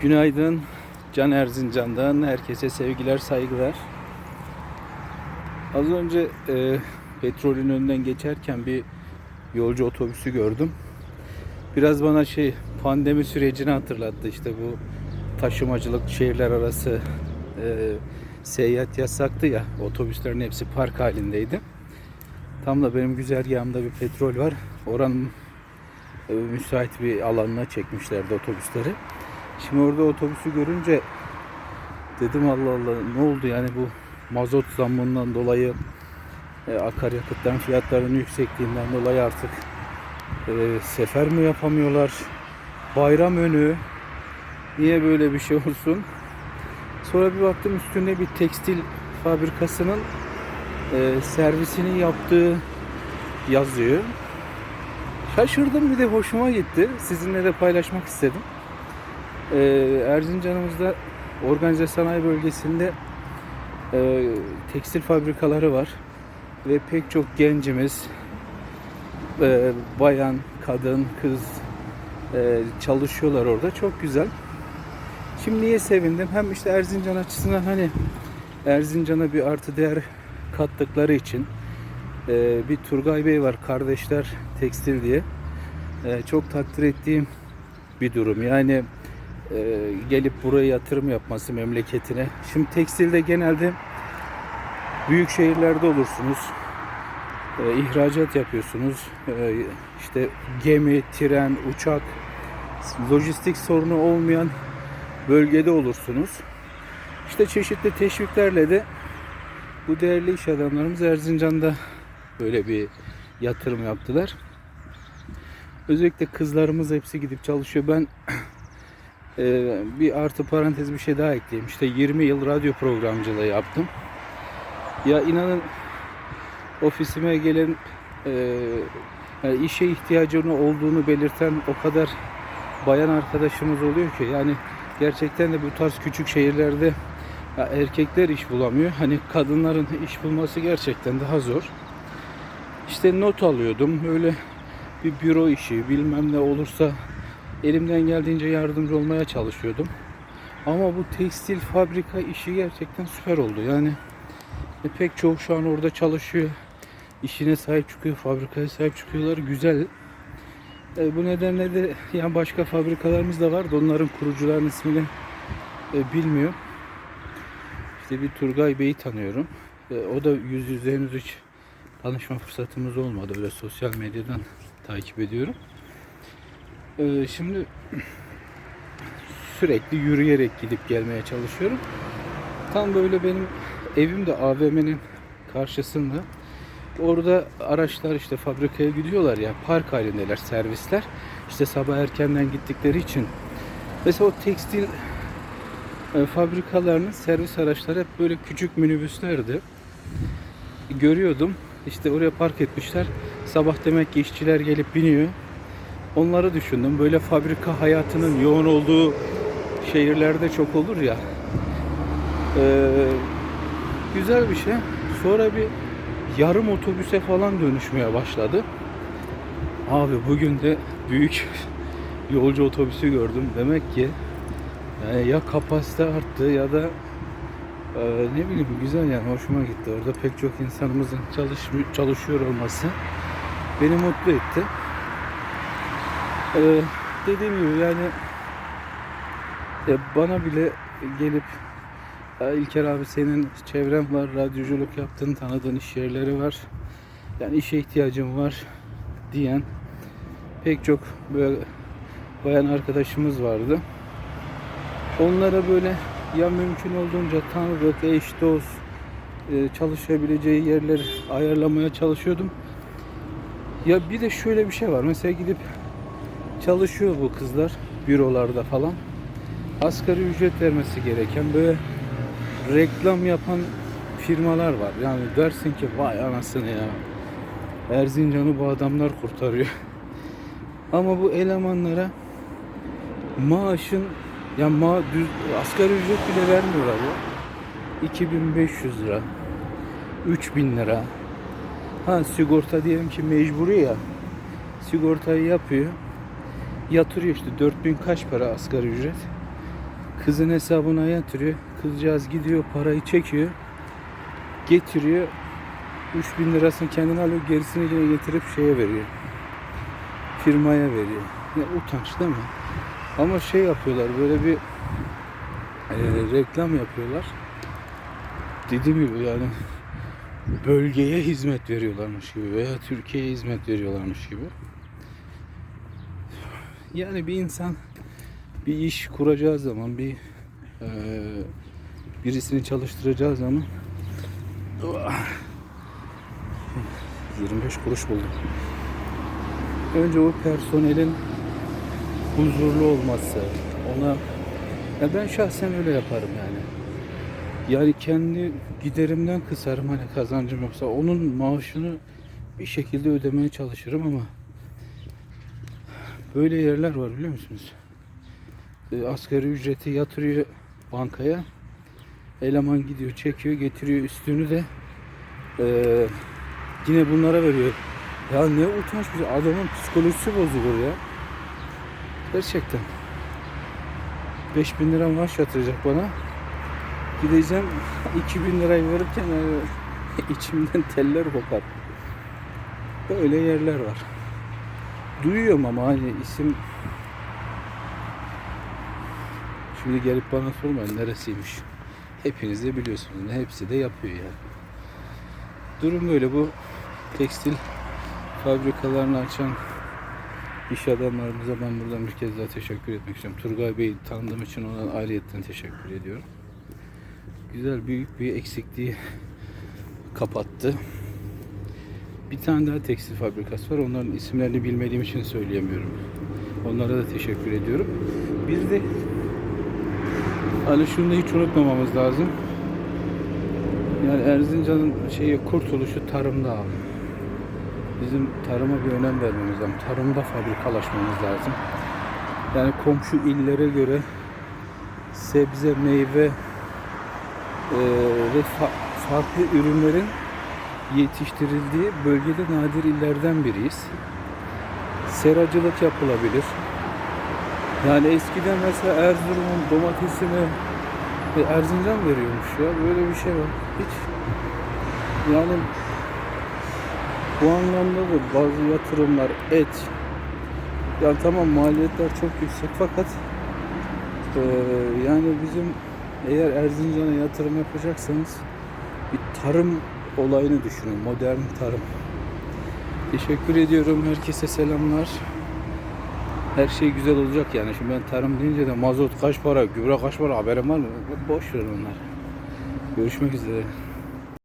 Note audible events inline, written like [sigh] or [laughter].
Günaydın. Can Erzincan'dan herkese sevgiler, saygılar. Az önce e, petrolün önünden geçerken bir yolcu otobüsü gördüm. Biraz bana şey pandemi sürecini hatırlattı. İşte bu taşımacılık şehirler arası e, seyahat yasaktı ya. Otobüslerin hepsi park halindeydi. Tam da benim güzergahımda bir petrol var. Oranın e, müsait bir alanına çekmişlerdi otobüsleri. Şimdi orada otobüsü görünce dedim Allah Allah ne oldu yani bu mazot zammından dolayı e, akaryakıtların fiyatlarının yüksekliğinden dolayı artık e, sefer mi yapamıyorlar? Bayram önü niye böyle bir şey olsun? Sonra bir baktım üstünde bir tekstil fabrikasının e, servisini yaptığı yazıyor. Şaşırdım bir de hoşuma gitti. Sizinle de paylaşmak istedim. Ee, Erzincan'ımızda organize sanayi bölgesinde e, tekstil fabrikaları var ve pek çok gencimiz e, bayan, kadın, kız e, çalışıyorlar orada. Çok güzel. Şimdi niye sevindim? Hem işte Erzincan açısından hani Erzincan'a bir artı değer kattıkları için e, bir Turgay Bey var kardeşler tekstil diye E, çok takdir ettiğim bir durum. Yani e, gelip buraya yatırım yapması memleketine. Şimdi tekstilde genelde büyük şehirlerde olursunuz. E, ihracat yapıyorsunuz. E, işte gemi, tren, uçak, lojistik sorunu olmayan bölgede olursunuz. İşte çeşitli teşviklerle de bu değerli iş adamlarımız Erzincan'da böyle bir yatırım yaptılar. Özellikle kızlarımız hepsi gidip çalışıyor. Ben ee, bir artı parantez bir şey daha ekleyeyim. İşte 20 yıl radyo programcılığı yaptım. Ya inanın ofisime gelen e, yani işe ihtiyacını olduğunu belirten o kadar bayan arkadaşımız oluyor ki yani gerçekten de bu tarz küçük şehirlerde ya erkekler iş bulamıyor. Hani kadınların iş bulması gerçekten daha zor. İşte not alıyordum. Öyle bir büro işi bilmem ne olursa elimden geldiğince yardımcı olmaya çalışıyordum. Ama bu tekstil fabrika işi gerçekten süper oldu. Yani e, pek çoğu şu an orada çalışıyor. İşine sahip çıkıyor, fabrikaya sahip çıkıyorlar. Güzel. E, bu nedenle de yani başka fabrikalarımız da var da onların kurucuların ismini e, bilmiyorum. İşte bir Turgay Bey'i tanıyorum. E, o da yüz yüze henüz hiç tanışma fırsatımız olmadı. Öyle sosyal medyadan takip ediyorum. Ee, şimdi sürekli yürüyerek gidip gelmeye çalışıyorum. Tam böyle benim evim de AVM'nin karşısında. Orada araçlar işte fabrikaya gidiyorlar ya park halindeler servisler. İşte sabah erkenden gittikleri için. Mesela o tekstil e, fabrikalarının servis araçları hep böyle küçük minibüslerdi. Görüyordum. İşte oraya park etmişler. Sabah demek ki işçiler gelip biniyor. Onları düşündüm. Böyle fabrika hayatının yoğun olduğu şehirlerde çok olur ya. Ee, güzel bir şey. Sonra bir yarım otobüse falan dönüşmeye başladı. Abi bugün de büyük [laughs] yolcu otobüsü gördüm. Demek ki yani ya kapasite arttı ya da e, ne bileyim güzel yani hoşuma gitti. Orada pek çok insanımızın çalış, çalışıyor olması beni mutlu etti. Ee, dediğim gibi yani ya bana bile gelip ya İlker abi senin çevren var, radyoculuk yaptın, tanıdığın iş yerleri var. Yani işe ihtiyacım var diyen pek çok böyle bayan arkadaşımız vardı. Onlara böyle ya mümkün olduğunca tanıdık, eş, dost, e, çalışabileceği yerler ayarlamaya çalışıyordum. Ya bir de şöyle bir şey var. Mesela gidip çalışıyor bu kızlar bürolarda falan. Asgari ücret vermesi gereken böyle reklam yapan firmalar var. Yani dersin ki vay anasını ya. Erzincan'ı bu adamlar kurtarıyor. [laughs] Ama bu elemanlara maaşın ya ma düz, asgari ücret bile vermiyorlar ya. 2500 lira. 3000 lira. Ha sigorta diyelim ki mecburi ya. Sigortayı yapıyor. Yatırıyor işte 4000 kaç para asgari ücret? Kızın hesabına yatırıyor. Kızcağız gidiyor parayı çekiyor. Getiriyor. 3000 lirasını kendine alıyor. Gerisini yine getirip şeye veriyor. Firmaya veriyor. Ya utanç değil mi? Ama şey yapıyorlar böyle bir e, reklam yapıyorlar. Dediğim gibi yani bölgeye hizmet veriyorlarmış gibi veya Türkiye'ye hizmet veriyorlarmış gibi. Yani bir insan bir iş kuracağı zaman bir e, birisini çalıştıracağı zaman 25 kuruş buldum. Önce o personelin huzurlu olması, ona ya ben şahsen öyle yaparım yani. Yani kendi giderimden kısarım hani kazancım yoksa onun maaşını bir şekilde ödemeye çalışırım ama böyle yerler var biliyor musunuz? E, asgari ücreti yatırıyor bankaya. Eleman gidiyor çekiyor getiriyor üstünü de e, yine bunlara veriyor. Ya ne utanç bir şey. adamın psikolojisi bozulur ya. Gerçekten. 5000 lira maaş yatıracak bana. Gideceğim 2000 lirayı verirken yani [laughs] içimden teller kopar. Böyle yerler var. Duyuyorum ama hani isim Şimdi gelip bana sormayın neresiymiş. Hepiniz de biliyorsunuz. Hepsi de yapıyor yani. Durum böyle bu tekstil fabrikalarını açan iş adamlarımıza ben buradan bir kez daha teşekkür etmek istiyorum. Turgay Bey'i tanıdığım için ona ayrıyetten teşekkür ediyorum. Güzel büyük bir eksikliği kapattı. Bir tane daha tekstil fabrikası var. Onların isimlerini bilmediğim için söyleyemiyorum. Onlara da teşekkür ediyorum. Bir de hani şunu da hiç unutmamamız lazım. Yani Erzincan'ın şeyi kurtuluşu tarımda abi. Bizim tarıma bir önem vermemiz lazım. Tarımda fabrikalaşmamız lazım. Yani komşu illere göre sebze, meyve e, ve fa- farklı ürünlerin yetiştirildiği bölgede nadir illerden biriyiz. Seracılık yapılabilir. Yani eskiden mesela Erzurum'un domatesini e, Erzincan veriyormuş ya. Böyle bir şey var. Hiç yani bu anlamda da bazı yatırımlar et yani tamam maliyetler çok yüksek fakat e, yani bizim eğer Erzincan'a yatırım yapacaksanız bir tarım olayını düşünün. Modern tarım. Teşekkür ediyorum. Herkese selamlar. Her şey güzel olacak yani. Şimdi ben tarım deyince de mazot kaç para, gübre kaç para haberim var mı? Boş ver onlar. Görüşmek üzere.